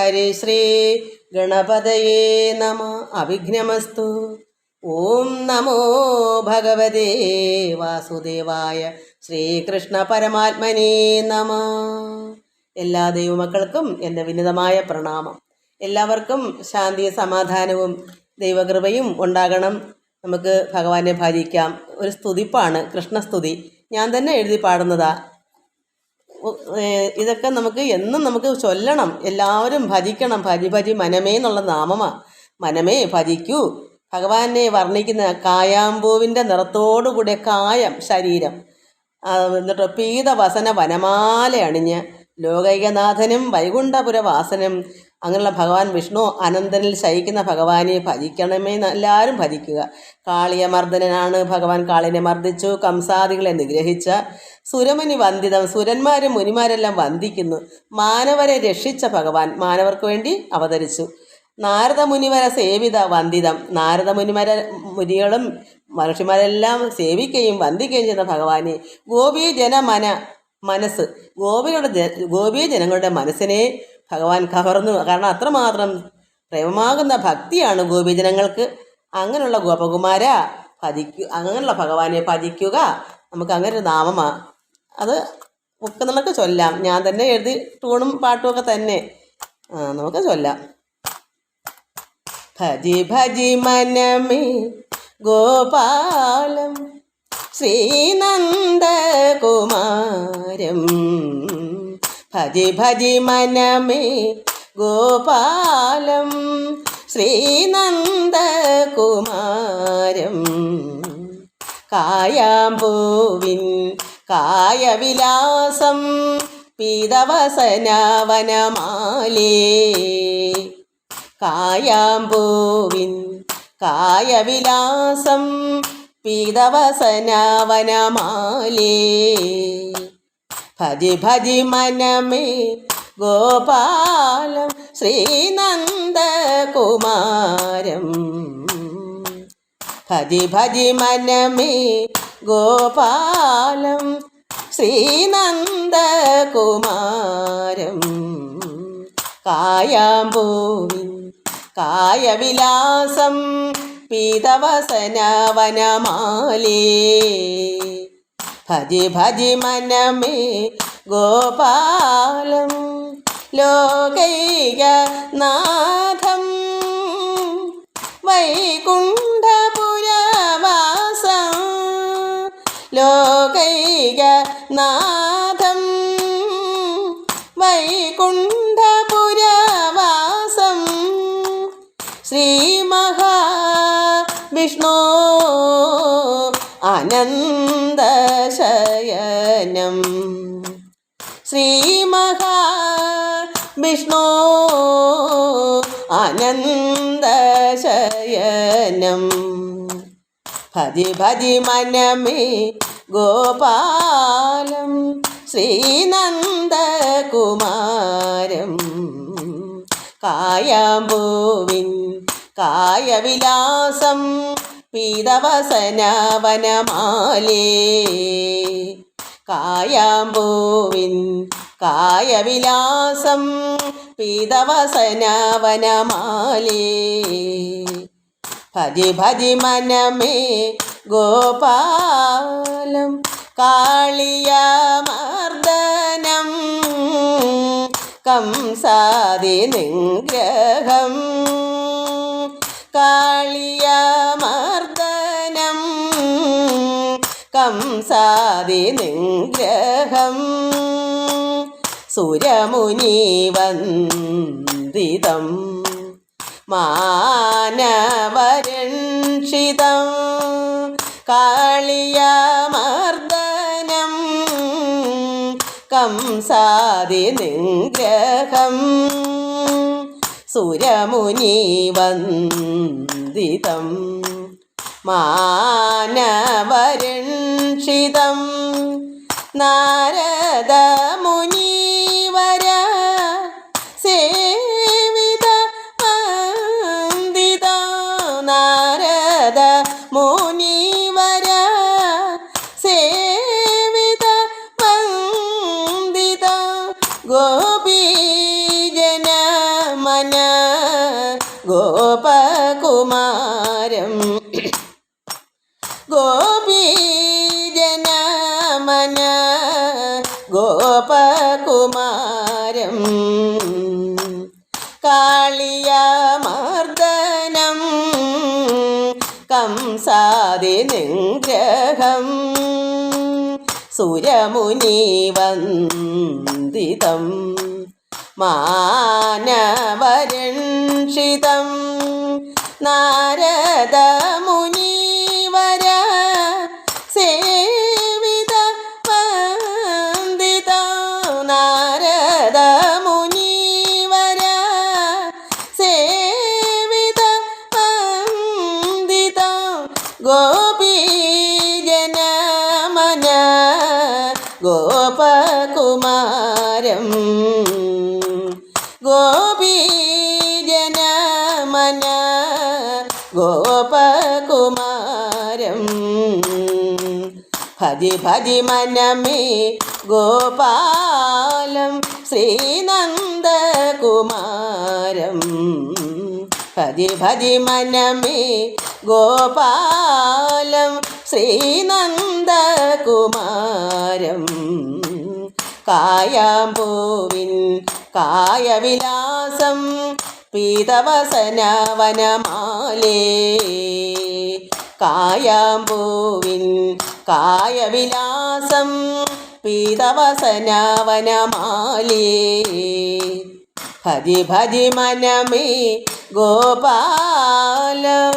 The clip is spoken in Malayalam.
ഹരിശ്രീ ഗണപതയേ നമ അവിഘ്നമസ്തു ഓം നമോ ഭഗവതേ വാസുദേവായ ശ്രീകൃഷ്ണ പരമാത്മനേ നമ എല്ലാ ദൈവമക്കൾക്കും എന്റെ വിനിതമായ പ്രണാമം. എല്ലാവർക്കും ശാന്തിയും സമാധാനവും ദൈവകൃപയും ഉണ്ടാകണം. നമുക്ക് ഭഗവാനെ ഭജിക്കാം. ഒരു സ്തുതിപ്പാണ് കൃഷ്ണസ്തുതി. ഞാൻ തന്നെ എഴുതി പാടുന്നതാ. ഇതൊക്കെ നമുക്ക് എന്നും നമുക്ക് ചൊല്ലണം. എല്ലാവരും ഭജിക്കണം. ഭരി ഭരി മനമേ എന്നുള്ള നാമമാണ് മനമേ ഭജിക്കൂ. ഭഗവാനെ വർണിക്കുന്ന കായാമ്പൂവിന്റെ നിറത്തോടുകൂടെ കായം ശരീരം. എന്നിട്ട് പീതവസന വനമാല അണിഞ്ഞ് ലോകൈകനാഥനും വൈകുണ്ഠപുരവാസനും അങ്ങനെയുള്ള ഭഗവാൻ വിഷ്ണു അനന്തനിൽ ശയിക്കുന്ന ഭഗവാനെ ഭജിക്കണമേ എല്ലാവരും ഭജിക്കുക. കാളിയമർദ്ദനാണ് ഭഗവാൻ കാളിനെ മർദ്ദിച്ചു. കംസാദികളെ നിഗ്രഹിച്ച സുരമനി വന്ദിതം സുരന്മാരും മുനിമാരെല്ലാം വന്ദിക്കുന്നു. മാനവരെ രക്ഷിച്ച ഭഗവാൻ മാനവർക്ക് വേണ്ടി അവതരിച്ചു. നാരദ മുനിവര സേവിത വന്ദിതം. നാരദ മുനിമര മുനികളും മനുഷ്യന്മാരെല്ലാം സേവിക്കുകയും വന്ദിക്കുകയും ചെയ്യുന്ന ഭഗവാനെ ഗോപീ ജനമന മനസ്സ്. ഗോപികളുടെ ഗോപീ ജനങ്ങളുടെ മനസ്സിനെ ഭഗവാൻ കവർന്നു. കാരണം അത്രമാത്രം പ്രേമമാകുന്ന ഭക്തിയാണ് ഗോപീജനങ്ങൾക്ക്. അങ്ങനെയുള്ള ഗോപകുമാര ഭജിക്കു അങ്ങനെയുള്ള ഭഗവാനെ ഭജിക്കുക നമുക്ക് അങ്ങനെ ഒരു നാമമാണ് അത് ഒക്കെ നമുക്ക് ചൊല്ലാം. ഞാൻ തന്നെ എഴുതി ടൂണും പാട്ടും ഒക്കെ തന്നെ. നമുക്ക് ചൊല്ലാം. ഭജി ഭജി മനമേ ഗോപാലം ശ്രീനന്ദകുമാരം. ഭജി ഭജി മനമേ ഗോപാലം ശ്രീനന്ദകുമാരം. കായാമ്പൂവിൻ കായവിലാസം പീതവസനവനമാലേ. കായാമ്പൂവിൻ കായവിലാസം പീതവസനവനമാലേ. ഭജി ഭജി മനമേ ഗോപാലം ശ്രീനന്ദകുമാരം. ഭജി ഭജി മനമേ ഗോപാലം ശ്രീനന്ദകുമാരം. കായാമ്പൂവിൻ കായവിലാസം പീതവസനവനമാലേ. ഭജി ഭജി മനമേ ഗോപാലം ലോകൈക നാഥം. വൈകുണ്ഠപുരവാസം ലോകൈക നാഥം. വൈകുണ്ഠപുരവാസം ശ്രീമഹാ വിഷ്ണു അനന്തശയനം ശ്രീമഹാ വിഷ്ണു അനന്തശയനം ഭജി ഭജി മനമേ ഗോപാലം ശ്രീനന്ദകുമാരം. ഭൂവിൻ കായവിലാസം പീതവസനവനമാലേ. കായാമ്പൂവിൻ കായവിലാസം പീതവസനവനമാലേ. ഭജി ഭജി മനമേ ഗോപാലം കാളിയ മർദ്ദനം കംസാതി നിഗ്രഹം കാളിയമർദ്ദനം കംസാതി നിഗ്രഹം. സുരമുനി വന്ദിതം. മാനവരക്ഷിതം. കാളിയമർദ്ദനം കംസാതി നിഗ്രഹം. സുരമുനി വന്ദിതം. മാനവരക്ഷിതം നാരദ മുനീവര സേവിത വന്ദിത നാരദ മുനീവര സേവിത വന്ദിത ഗോപീജന മന ഗോപകുമാരം ഗോപീജനമന ഗോപകുമാരം. കാളിയമർദ്ദനം കംസാതി നിഗ്രഹം. സുരമുനി വന്ദിതം മാനവരക്ഷിതം. നാരദമുനിവര ഗോപീജനമന ഗോപകുമാരം ഗോപീജനമന ഗോപകുമാരം ഭജി ഭജി മനമേ ഗോപാലം ശ്രീനന്ദകുമാരം. ഭജി ഭജി മനമേ ഗോപാലം ശ്രീനന്ദകുമാരം. കായാമ്പൂവിൻ കായവിലാസം പീതവസനവനമാലേ. കായാമ്പൂവിൻ കായവിലാസം പീതവസനവനമാലേ. ഭജി ഭജി മനമേ ഗോപാലം.